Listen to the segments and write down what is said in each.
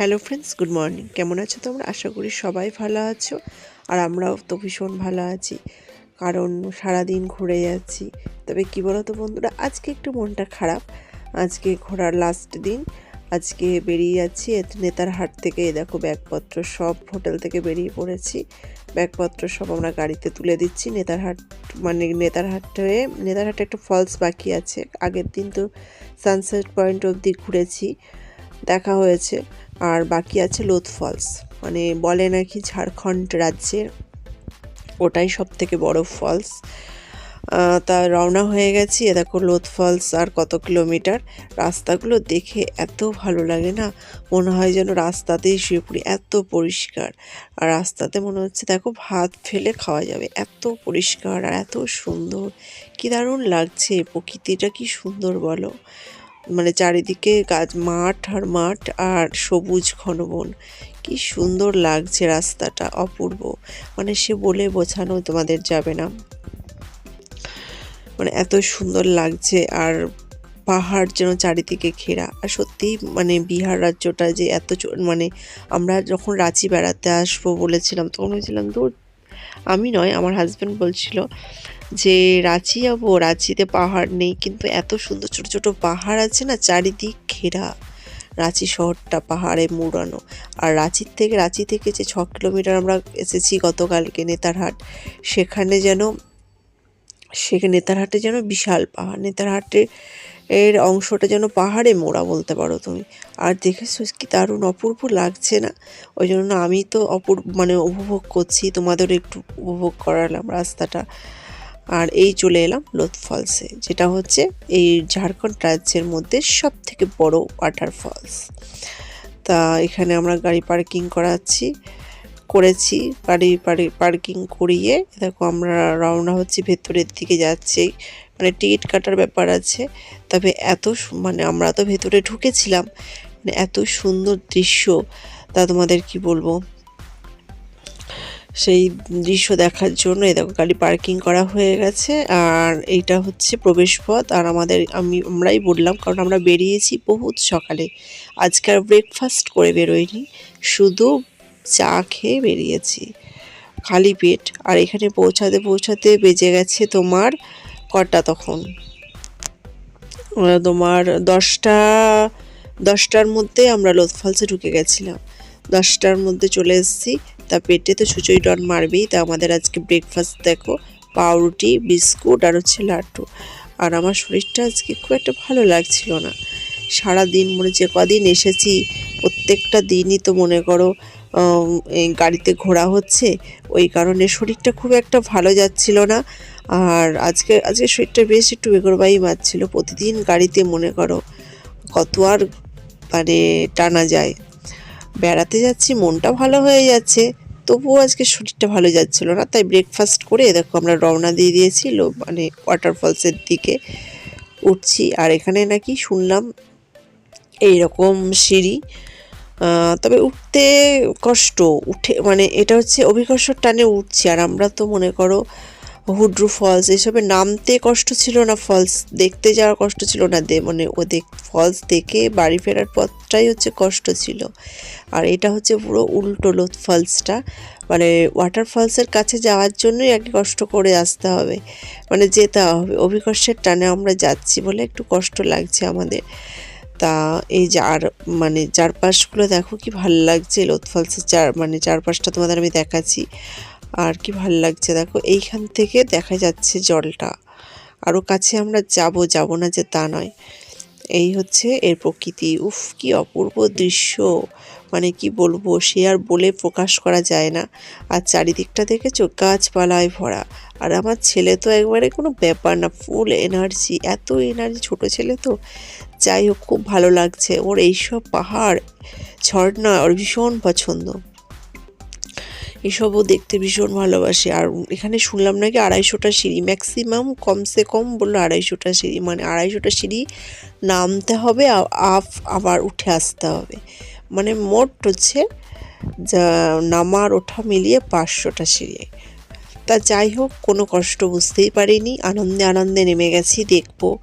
Hello friends, good morning. কেমন আছো তোমরা? আশা করি সবাই ভালো আছো, আর আমরাও তো ভীষণ ভালো আছি, কারণ সারাদিন ঘুরে যাচ্ছি। তবে কী বলো তো বন্ধুরা, আজকে একটু মনটা খারাপ। আজকে ঘোরার লাস্ট দিন, আজকে বেরিয়ে যাচ্ছি এত নেতারহাট থেকে দেখো ব্যাগপত্র সব হোটেল থেকে বেরিয়ে পড়েছি। ব্যাগপত্র সব আমরা গাড়িতে তুলে দিচ্ছি নেতারহাট মানে নেতারহাটে নেতারহাটে একটা ফলস বাকি আছে। আগের দিন তো সানসেট পয়েন্ট অবধি ঘুরেছি। দেখা হয়েছে। আর বাকি আছে লোথ ফলস। মানে বলে নাকি ঝাড়খণ্ড রাজ্যের ওটাই সব থেকে বড় ফলস। তা রওনা হয়ে গেছি। এ দেখো লোথ ফলস আর কত কিলোমিটার। রাস্তাগুলো দেখে এত ভালো লাগে না? মনে হয় যেন রাস্তাতেই শুয়ে পড়ি। এত পরিষ্কার। আর রাস্তাতে মনে হচ্ছে দেখো ভাত ফেলে খাওয়া যাবে। এত পরিষ্কার আর এত সুন্দর। কি দারুণ লাগছে। প্রকৃতিটা কি সুন্দর বলো। মানে চারিদিকে গাছ, মাঠ আর মাঠ আর সবুজ ঘন বন কি সুন্দর লাগছে রাস্তাটা, অপূর্ব। মানে সে বলে বোঝানো তোমাদের যাবে না। মানে এত সুন্দর লাগছে আর পাহাড় যেন চারিদিকে ঘেরা। আর সত্যিই মানে বিহার রাজ্যটা যে এত মানে আমরা যখন রাঁচি বেড়াতে আসব বলেছিলাম, তখন বলেছিলাম, দূর আমি নয়, আমার হাজব্যান্ড বলছিল যে, রাঁচি যাব, রাঁচিতে পাহাড় নেই, কিন্তু এত সুন্দর ছোট ছোট পাহাড় আছে না, চারিদিক ঘেরা। রাঁচি শহরটা পাহাড়ে মুড়ানো। আর রাঁচির থেকে, রাঁচি থেকে যে ছ কিলোমিটার আমরা এসেছি গতকালকে নেতারহাট, সেখানে যেন, সেখানে নেতারহাটে যেন বিশাল পাহাড়। নেতারহাটে এর অংশটা যেন পাহাড়ে মোড়া বলতে পারো তুমি। আর দেখেছ কি দারুণ অপূর্ব লাগছে না? ওই জন্য আমি তো অপূর্ব মানে উপভোগ করছি, তোমাদের একটু উপভোগ করালাম রাস্তাটা। আর এই চলে এলাম লোধ ফলসে, যেটা হচ্ছে এই ঝাড়খণ্ড রাজ্যের মধ্যে সব থেকে বড় ওয়াটার ফলস তা এখানে আমরা গাড়ি পার্কিং করাচ্ছি। করেছি গাড়ি পার্কিং করিয়ে। দেখো আমরা রওনা হচ্ছি, ভেতরের দিকে যাচ্ছি। মানে টিকিট কাটার ব্যাপার আছে। তবে এত মানে আমরা তো ভেতরে ঢুকেছিলাম। মানে এত সুন্দর দৃশ্য। তা তোমাদের কি বলব? সেই দৃশ্য দেখার জন্য এই দেখো গাড়ি পার্কিং করা হয়ে গেছে। আর এইটা হচ্ছে প্রবেশপথ। আর আমাদের, আমি, আমরাই বললাম, কারণ আমরা বেরিয়েছি বহুত সকালে। আজকাল ব্রেকফাস্ট করে বেরোয়নি শুধু চা খেয়ে বেরিয়েছি। খালি পেট। আর এখানে পৌঁছাতে পৌঁছাতে বেজে গেছে তোমার কটা তখন? তোমার দশটা, দশটার মধ্যে আমরা লোধ ফলসে ঢুকে গেছিলাম। দশটার মধ্যে চলে এসেছি। তা পেটে তো সুচই ডন মারবেই। তা আমাদের আজকে ব্রেকফাস্ট দেখো, পাউরুটি, বিস্কুট আর হচ্ছে লাড্ডু। আর আমার শরীরটা আজকে খুব একটা ভালো লাগছিল না। সারা দিন মনে যে কদিন এসেছি, প্রত্যেকটা দিনই তো মনে করো গাড়িতে ঘোরা হচ্ছে, ওই কারণে শরীরটা খুব একটা ভালো যাচ্ছিল না। আর আজকে আজকে শরীরটা বেশ একটু বেগরবাই মারছিল। প্রতিদিন গাড়িতে মনে করো কত আর মানে টানা যায়। বেড়াতে যাচ্ছি, মনটা ভালো হয়ে যাচ্ছে, তবুও আজকে শরীরটা ভালো যাচ্ছিল না। তাই ব্রেকফাস্ট করে দেখো আমরা রওনা দিয়ে দিয়েছি লো- মানে ওয়াটারফলসের দিকে উঠছি। আর এখানে নাকি শুনলাম এইরকম সিঁড়ি তবে উঠতে কষ্ট, উঠে মানে এটা হচ্ছে অভিকর্ষর টানে উঠছি। আর আমরা তো মনে করো হুড্রু ফলস এসবে নামতে কষ্ট ছিল না, ফলস দেখতে যাওয়ার কষ্ট ছিল না, দে মানে ও দেখ, ফলস দেখে বাড়ি ফেরার পথটাই হচ্ছে কষ্ট ছিল। আর এটা হচ্ছে পুরো উল্টো লোধ ফলসটা মানে ওয়াটার ফলসের কাছে যাওয়ার জন্যই আগে কষ্ট করে আসতে হবে মানে যেতে হবে। অভিকর্ষের টানে আমরা যাচ্ছি বলে একটু কষ্ট লাগছে আমাদের। তা, এই যার মানে চারপাশগুলো দেখো কি ভালো লাগছে লোধ ফলসের চার মানে চারপাশটা তোমাদের আমি দেখাচ্ছি। আর কি ভালো লাগছে দেখো, এইখান থেকে দেখা যাচ্ছে জলটা। আরও কাছে আমরা যাব যাব না যে তা নয়। এই হচ্ছে এর প্রকৃতি। উফ, কি অপূর্ব দৃশ্য। মানে কি বলব, সে আর বলে প্রকাশ করা যায় না। আর চারিদিকটা দেখেছ, গাছপালায় ভরা। আর আমার ছেলে তো একবারে কোনো ব্যাপার না ফুল এনার্জি এত এনার্জি ছোট ছেলে তো। যাই হোক, খুব ভালো লাগছে। ওর এইসব পাহাড়, ঝর্ণা ওর ভীষণ পছন্দ। এসবও দেখতে ভীষণ ভালোবাসে। আর এখানে শুনলাম নাকি আড়াইশোটা সিঁড়ি ম্যাক্সিমাম কমসে কম বলল আড়াইশোটা সিঁড়ি। মানে আড়াইশোটা সিঁড়ি নামতে হবে, আ- আপ আবার উঠে আসতে হবে। মানে মোট হচ্ছে যা, নামার ওঠা মিলিয়ে পাঁচশোটা সিঁড়ি। তা যাই হোক, কোনো কষ্ট বুঝতেই পারিনি। আনন্দে আনন্দে নেমে গেছি, দেখব।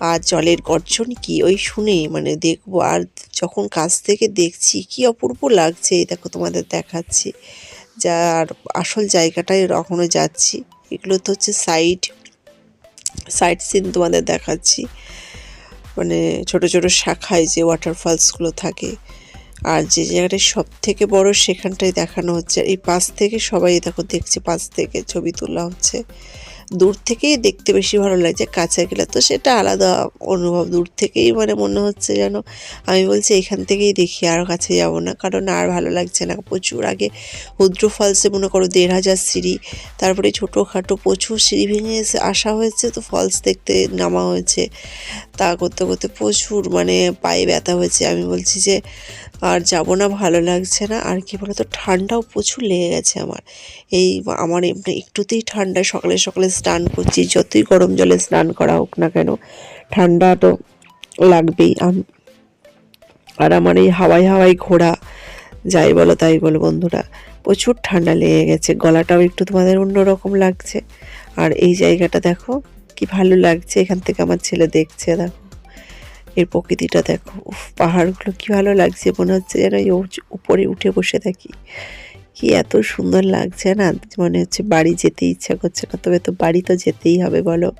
আর জলের গর্জন কি? ওই শুনে মানে দেখব। আর যখন কাছ থেকে দেখছি, কি অপূর্ব লাগছে দেখো তোমাদের দেখাচ্ছি। যার আসল জায়গাটায় এখনও যাচ্ছি, এগুলো তো হচ্ছে সাইড সাইড সিন তোমাদের দেখাচ্ছি। মানে ছোট ছোট শাখায় যে ওয়াটারফলসগুলো থাকে। আর যে জায়গাটা সব থেকে বড় সেখানটাই দেখানো হচ্ছে। এই পাশ থেকে সবাই দেখো, দেখছে পাশ থেকে ছবি তোলা হচ্ছে। দূর থেকেই দেখতে বেশি ভালো লাগছে কাছে গেলে। তো সেটা আলাদা অনুভব, দূর থেকেই মানে মনে হচ্ছে যেন আমি বলছি এখান থেকেই দেখি, আর কাছে যাব না। কারণ আর ভালো লাগছে না। প্রচুর আগে হুদ্র ফলসে মনে করো দেড় হাজার সিঁড়ি, তারপরে ছোটোখাটো প্রচুর সিঁড়ি ভেঙে এসে আসা হয়েছে, তো ফলস দেখতে নামা হয়েছে। তা করতে করতে প্রচুর মানে পায়ে ব্যথা হয়েছে। আমি বলছি যে আর যাব না, ভালো লাগছে না। আর কি বলতো, ঠান্ডাও প্রচুর লেগে গেছে আমার। এই আমার এমনি একটুতেই ঠান্ডা, সকালে সকালে স্নান করছি, যতই গরম জলে স্নান করা হোক না কেন, ঠান্ডা তো লাগবেই। আর আমার এই হাওয়াই হাওয়াই ঘোরা, যাই বলো তাই বলো বন্ধুরা, প্রচুর ঠান্ডা লেগে গেছে। গলাটাও একটু তোমাদের অন্যরকম লাগছে। আর এই জায়গাটা দেখো, কি ভালো লাগছে। এখান থেকে আমার ছেলে দেখছে, দেখো। এর প্রকৃতিটা দেখো। উফ, পাহাড়গুলো কি ভালো লাগছে, মনে হচ্ছে যেন উপরে উঠে বসে থাকি। কি এত সুন্দর লাগছে না? মনে হচ্ছে বাড়ি যেতে ইচ্ছা করছে না, তবে তো বাড়ি তো যেতেই হবে, বলো।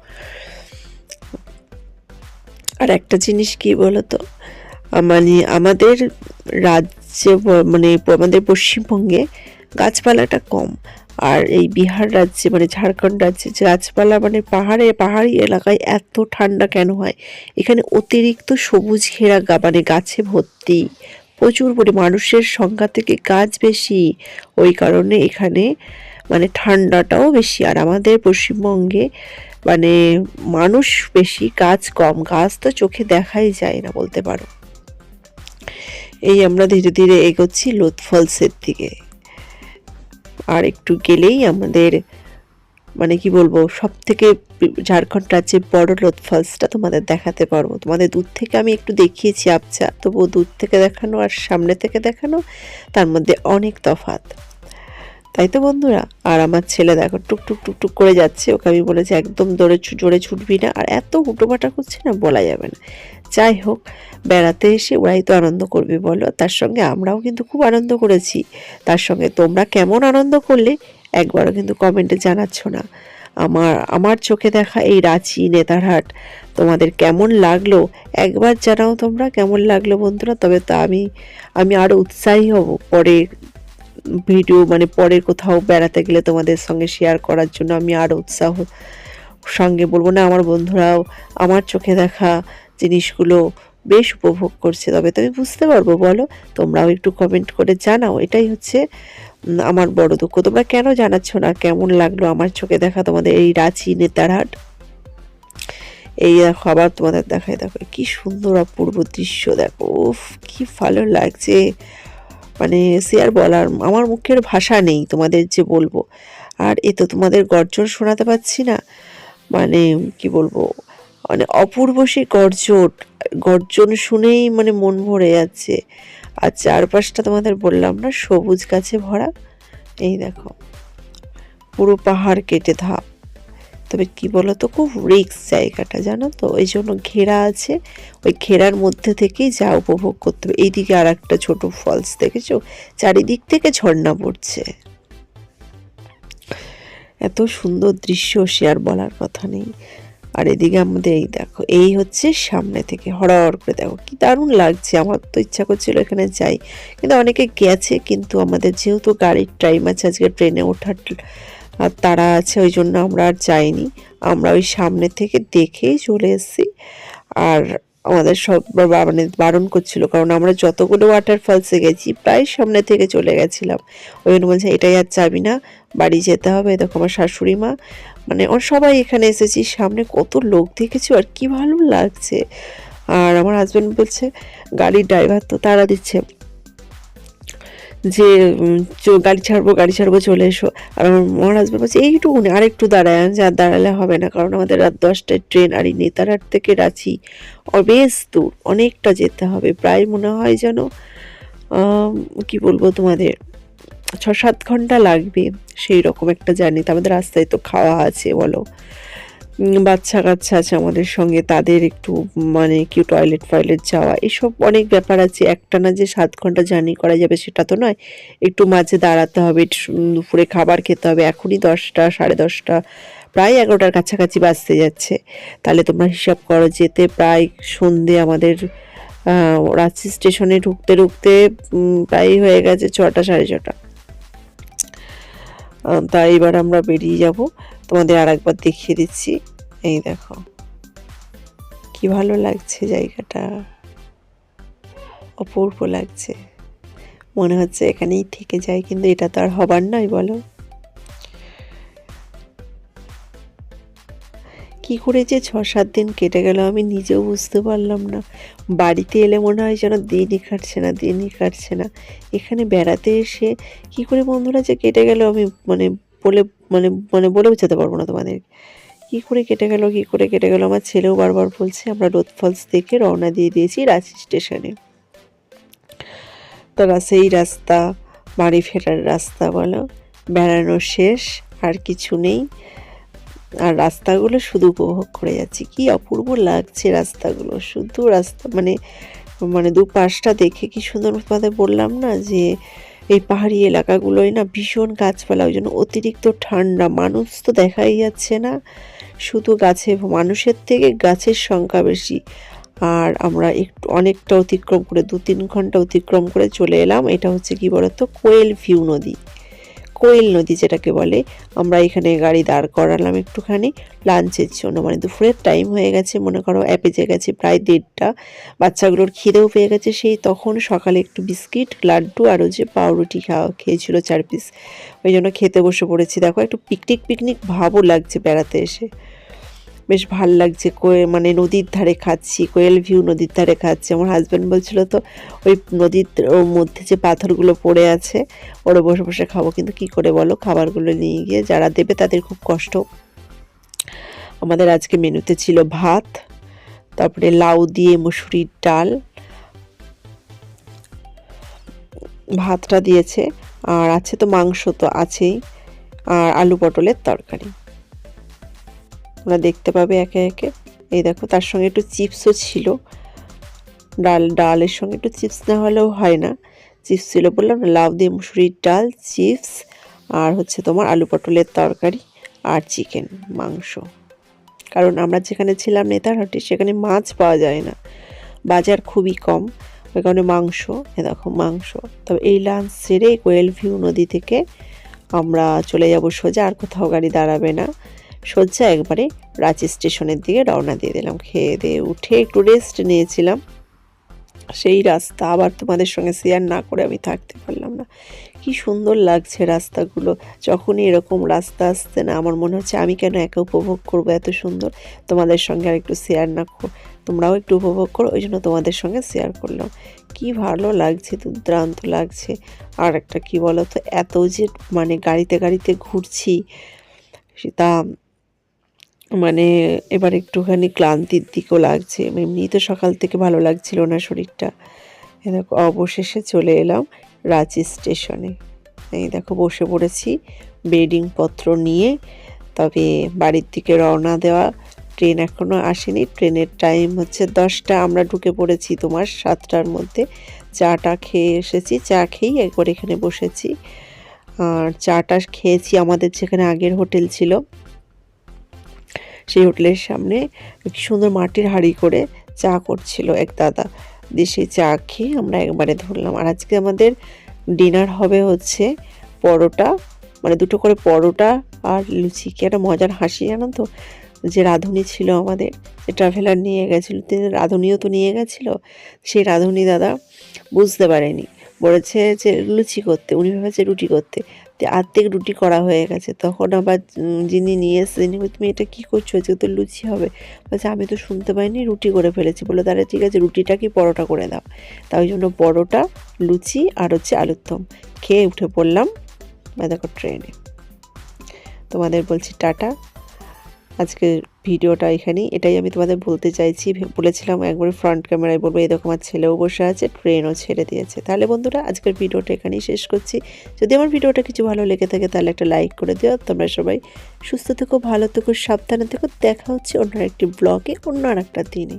আর একটা জিনিস কি বলো তো মানে আমাদের রাজ্যে মানে আমাদের পশ্চিমবঙ্গে গাছপালাটা কম। আর এই বিহার রাজ্যে মানে ঝাড়খণ্ড রাজ্যে গাছপালা মানে পাহাড়ে, পাহাড়ি এলাকায় এত ঠান্ডা কেন হয়? এখানে অতিরিক্ত সবুজ ঘেরা গা মানে গাছে ভর্তি, প্রচুর পরি, মানুষের সংখ্যা থেকে গাছ বেশি। ওই কারণে এখানে মানে ঠান্ডাটাও বেশি। আর আমাদের পশ্চিমবঙ্গে মানে মানুষ বেশি, গাছ কম। গাছ তো চোখে দেখাই যায় না, বলতে পারো। এই আমরা ধীরে ধীরে এগোচ্ছি লোথ ফলসের দিকে। আর একটু গেলেই আমাদের মানে কি বলব সব থেকে ঝাড়খণ্ড রাজ্যে বড় লোথ ফলসটা তোমাদের দেখাতে পারব। তোমাদের দূর থেকে আমি একটু দেখিয়েছি আবছা, তবুও দূর থেকে দেখানো আর সামনে থেকে দেখানো, তার মধ্যে অনেক তফাৎ। তাই তো বন্ধুরা, আর আমার ছেলে দেখো টুকটুক টুক টুক টুক করে যাচ্ছে, ওকে আমি বলেছি একদম দৌড়ে জোরে ছুটবি না, আর এত হুটোপাটা করছে না, বলা যাবে না। যাই হোক, বেড়াতে এসে ওরাই তো আনন্দ করবে, বলো। তার সঙ্গে আমরাও কিন্তু খুব আনন্দ করেছি। তার সঙ্গে তোমরা কেমন আনন্দ করলে, একবারও কিন্তু কমেন্টে জানাচ্ছ না। আমার আমার চোখে দেখা এই রাঁচি, নেতারহাট, তোমাদের কেমন লাগল? একবার জানাও তোমরা কেমন লাগল বন্ধুরা, তবে তো আমি আমি আরও উৎসাহী হব। পরে ভিডিও মানে পরের কোথাও বেড়াতে গেলে তোমাদের সঙ্গে শেয়ার করার জন্য আমি আরও উৎসাহ সঙ্গে বলব না, আমার বন্ধুরাও আমার চোখে দেখা জিনিসগুলো বেশ উপভোগ করছে। তবে তো আমি বুঝতে পারব, বলো, তোমরাও একটু কমেন্ট করে জানাও। এটাই হচ্ছে আমার বড় দুঃখ। তোমরা কেন জানাচ্ছ না? কেমন লাগল আমার চোখে দেখা তোমাদের এই রাঁচি নেতারহাট এই দেখো, আবার তোমাদের দেখায় দেখো, কি সুন্দর অপূর্ব দৃশ্য, দেখো, উফ, কি ভালো লাগছে। মানে সে আর বলার, আমার মুখের ভাষা নেই তোমাদের যে বলব। আর এ তো তোমাদের গর্জন শোনাতে পাচ্ছি না। মানে কি বলব মানে অপূর্ব সেই গর্জন গর্জন শুনেই মানে মন ভরে যাচ্ছে। আর চারপাশটা তোমাদের বললাম না, সবুজ গাছে ভরা। এই দেখো, পুরো পাহাড় কেটে ধাপ তবে কি বলো তো খুব রিক্স জায়গাটা, জানো তো? ওই জন্য ঘেরা আছে, ওই ঘেরার মধ্যে থেকেই যা উপভোগ করতে হবে। এইদিকে আর একটা ছোট ফলস দেখেছ? চারিদিক থেকে ঝর্ণা পড়ছে। এত সুন্দর দৃশ্য সে আর বলার কথা নেই। আর এদিকে আমাদের এই দেখো, এই হচ্ছে সামনে থেকে হরহর করে দেখো, কি দারুণ লাগছে। আমার তো ইচ্ছা করছিল এখানে যাই, কিন্তু অনেকে গেছে, কিন্তু আমাদের যেহেতু গাড়ির টাইম আছে, আজকে ট্রেনে ওঠার আর তারা আছে, ওই জন্য আমরা আর যাইনি। আমরা ওই সামনে থেকে দেখেই চলে এসেছি। আর আমাদের সব মানে বারণ করছিল, কারণ আমরা যতগুলো ওয়াটার ফলসে গেছি, প্রায় সামনে থেকে চলে গেছিলাম। ওই জন্য বলছে, এটাই আর যাবি না, বাড়ি যেতে হবে। দেখো আমার শাশুড়ি মা মানে ওর সবাই এখানে এসেছি, সামনে কত লোক দেখেছি, আর কি ভালো লাগছে। আর আমার হাজব্যান্ড বলছে, গাড়ির ড্রাইভার তো তারা দিচ্ছে। যে গাড়ি ছাড়বো গাড়ি ছাড়বো, চলে এসো। আর আমার হাজব্যান্ড বলছে, এইটুকুনি আর একটু দাঁড়ায় আর দাঁড়ালে হবে না। কারণ আমাদের রাত দশটায় ট্রেন, আর এই নেতারহাট থেকে রাঁচি বেশ দূর, অনেকটা যেতে হবে। প্রায় মনে হয় যেন কি বলব তোমাদের, ছ, সাত ঘণ্টা লাগবে। সেই রকম একটা জার্নি তো আমাদের রাস্তায় তো খাওয়া আছে, বলো। বাচ্চা কাচ্চা আছে আমাদের সঙ্গে, তাদের একটু মানে কি টয়লেট ফয়লেট যাওয়া, এসব অনেক ব্যাপার আছে। একটা না যে সাত ঘণ্টা জার্নি করা যাবে সেটা তো নয়। একটু মাঝে দাঁড়াতে হবে দুপুরে খাবার খেতে হবে। এখনই দশটা, সাড়ে দশটা, প্রায় এগারোটার কাছাকাছি বাজতে যাচ্ছে। তাহলে তোমরা হিসাব করো, যেতে প্রায় সন্ধে আমাদের রাঁচি স্টেশনে ঢুকতে ঢুকতে প্রায় হয়ে গেছে ছটা, সাড়ে ছটা। তাই এবার আমরা বেরিয়ে যাব। তোমাদের আর একবার দেখিয়ে দিচ্ছি। এই দেখো। কি ভালো লাগছে জায়গাটা। অপূর্ব লাগছে। মনে হচ্ছে এখানেই থেকে যায়, কিন্তু এটা তো আর হবার নয়, বলো। কি করে যে ছ সাত দিন কেটে গেল আমি নিজেও বুঝতে পারলাম না। বাড়িতে এলে মনে হয় যেন দিনই কাটছে না, দিনই কাটছে না। এখানে বেড়াতে এসে কি করে বন্ধুরা যে কেটে গেল আমি মানে বলে মানে মানে বলে বোঝাতে পারব না তোমাদের। কি করে কেটে গেল, কি করে কেটে গেল, আমার ছেলেও বারবার বলছে, আমরা রোদ ফলস থেকে রওনা দিয়ে দিয়েছি রাঁচি স্টেশনে। তারা সেই রাস্তা, বাড়ি ফেরার রাস্তা বলো, বেড়ানো শেষ, আর কিছু নেই। আর রাস্তাগুলো শুধু উপভোগ করে যাচ্ছি। কি অপূর্ব লাগছে রাস্তাগুলো শুধু রাস্তা মানে মানে দু পাশটা দেখে কি সুন্দর তোমাদের বললাম না যে এই পাহাড়ি এলাকাগুলোয় না ভীষণ গাছপালা, ওই জন্য অতিরিক্ত ঠান্ডা, মানুষ তো দেখাই যাচ্ছে না। শুধু গাছে, মানুষের থেকে গাছের সংখ্যা বেশি। আর আমরা একটু অনেকটা অতিক্রম করে দু তিন ঘণ্টা অতিক্রম করে চলে এলাম। এটা হচ্ছে কি বলতো? কোয়েল ভিউ নদী। কোয়েল নদী যেটাকে বলে, আমরা এখানে গাড়ি দাঁড় করালাম একটুখানি লাঞ্চের জন্য। মানে দুপুরের টাইম হয়ে গেছে, মনে করো অ্যাপেজে গেছে প্রায় দেড়টা। বাচ্চাগুলোর খিদেও পেয়ে গেছে সেই তখন সকালে একটু বিস্কিট, লাড্ডু আর যে পাউরুটি খাওয়া খেয়েছিল চার পিস ওই জন্য খেতে বসে পড়েছি। দেখো একটু পিকনিক পিকনিক ভাবও লাগছে বেড়াতে এসে। বেশ ভালো লাগছে। কোয়ে মানে নদীর ধারে খাচ্ছি, কোয়েল ভিউ নদীর ধারে খাচ্ছি। আমার হাজব্যান্ড বলছিল তো, ওই নদীর মধ্যে যে পাথরগুলো পড়ে আছে, ওরা বসে বসে খাব। কিন্তু কি করে বলো, খাবারগুলো নিয়ে গিয়ে যারা দেবে তাদের খুব কষ্ট। আমাদের আজকে মেনুতে ছিল ভাত, তারপরে লাউ দিয়ে মুসুরির ডাল, ভাতটা দিয়েছে। আর আছে তো মাংস তো আছেই। আর আলু পটলের তরকারি। তোমরা দেখতে পাবে একে একে। এই দেখো, তার সঙ্গে একটু চিপসও ছিল। ডাল, ডালের সঙ্গে একটু চিপস না হলেও হয় না। চিপস ছিল বললাম লাউ দিয়ে মুসুরির ডাল, চিপস, আর হচ্ছে তোমার আলু পটলের তরকারি আর চিকেন, মাংস। কারণ আমরা যেখানে ছিলাম নেতারহাটে, সেখানে মাছ পাওয়া যায় না। বাজার খুবই কম, ওই কারণে মাংস, এ দেখো মাংস। তবে এই লাঞ্চ সেরে কোয়েল ভিউ নদী থেকে আমরা চলে যাব সোজা, আর কোথাও গাড়ি দাঁড়াবে না। সোজা একবারে রাঁচি স্টেশনের দিকে রওনা দিয়ে দিলাম। খেয়ে দিয়ে উঠে একটু রেস্ট নিয়েছিলাম। সেই রাস্তা আবার তোমাদের সঙ্গে শেয়ার না করে আমি থাকতে পারলাম না। কি সুন্দর লাগছে রাস্তাগুলো। যখনই এরকম রাস্তা আসছে না, আমার মনে হচ্ছে আমি কেন একা উপভোগ করব এত সুন্দর? তোমাদের সঙ্গে আর একটু শেয়ার না কর তোমরাও একটু উপভোগ করো, ওই জন্য তোমাদের সঙ্গে শেয়ার করলাম। কি ভালো লাগছে, দুর্দান্ত লাগছে। আর একটা কি বলো তো এত যে মানে গাড়িতে গাড়িতে ঘুরছি তা মানে এবার একটুখানি ক্লান্তির দিকও লাগছে। এমনি তো সকাল থেকে ভালো লাগছিল না শরীরটা। দেখো, অবশেষে চলে এলাম রাঁচি স্টেশনে। এই দেখো, বসে পড়েছি বেডিং পত্র নিয়ে। তবে বাড়ির দিকে রওনা দেওয়া, ট্রেন এখনও আসেনি। ট্রেনের টাইম হচ্ছে দশটা। আমরা ঢুকে পড়েছি তোমার সাতটার মধ্যে। চাটা খেয়ে এসেছি। চা খেয়েই একবার এখানে বসেছি। আর চাটা খেয়েছি আমাদের যেখানে আগের হোটেল ছিল। সেই হোটেলের সামনে সুন্দর মাটির হাঁড়ি করে চা করছিল এক দাদা। দিয়ে সেই চা খেয়ে আমরা একবারে ধরলাম। আর আজকে আমাদের ডিনার হবে হচ্ছে পরোটা মানে দুটো করে পরোটা আর লুচি। কি একটা মজার হাসি জানো তো? যে রাঁধুনি ছিল আমাদের, যে ট্রাভেলার নিয়ে গেছিল, তিনি রাঁধুনিও তো নিয়ে গেছিল। সেই রাঁধুনি দাদা বুঝতে পারেনি। বলেছে যে লুচি করতে, উনি ভেবেছে রুটি করতে। আর্ধেক রুটি করা হয়ে গেছে। তখন আবার যিনি নিয়ে এসে যিনি তুমি এটা কী করছ? আজকে তো লুচি হবে। বলছে, আমি তো শুনতে পাইনি, রুটি করে ফেলেছি। বলে তাহলে ঠিক আছে, রুটিটা কি পরোটা করে দাও। তাই জন্য পরোটা, লুচি আর হচ্ছে আলুর দম। খেয়ে উঠে পড়লাম দেখো ট্রেনে। তোমাদের বলছি টাটা। আজকের ভিডিওটা এখানেই। এটাই আমি তোমাদের বলতে চাইছি। বলেছিলাম একবার ফ্রন্ট ক্যামেরায় বলব এরকম আমার ছেলেও বসে আছে ট্রেনও ছেড়ে দিয়েছে। তাহলে বন্ধুরা, আজকের ভিডিওটা এখানেই শেষ করছি। যদি আমার ভিডিওটা কিছু ভালো লেগে থাকে, তাহলে একটা লাইক করে দিও। তোমরা সবাই সুস্থ থেকো, ভালো থেকো, সাবধানে থেকো। দেখা হচ্ছে অন্য একটি ব্লগে অন্য আর একটা দিনে।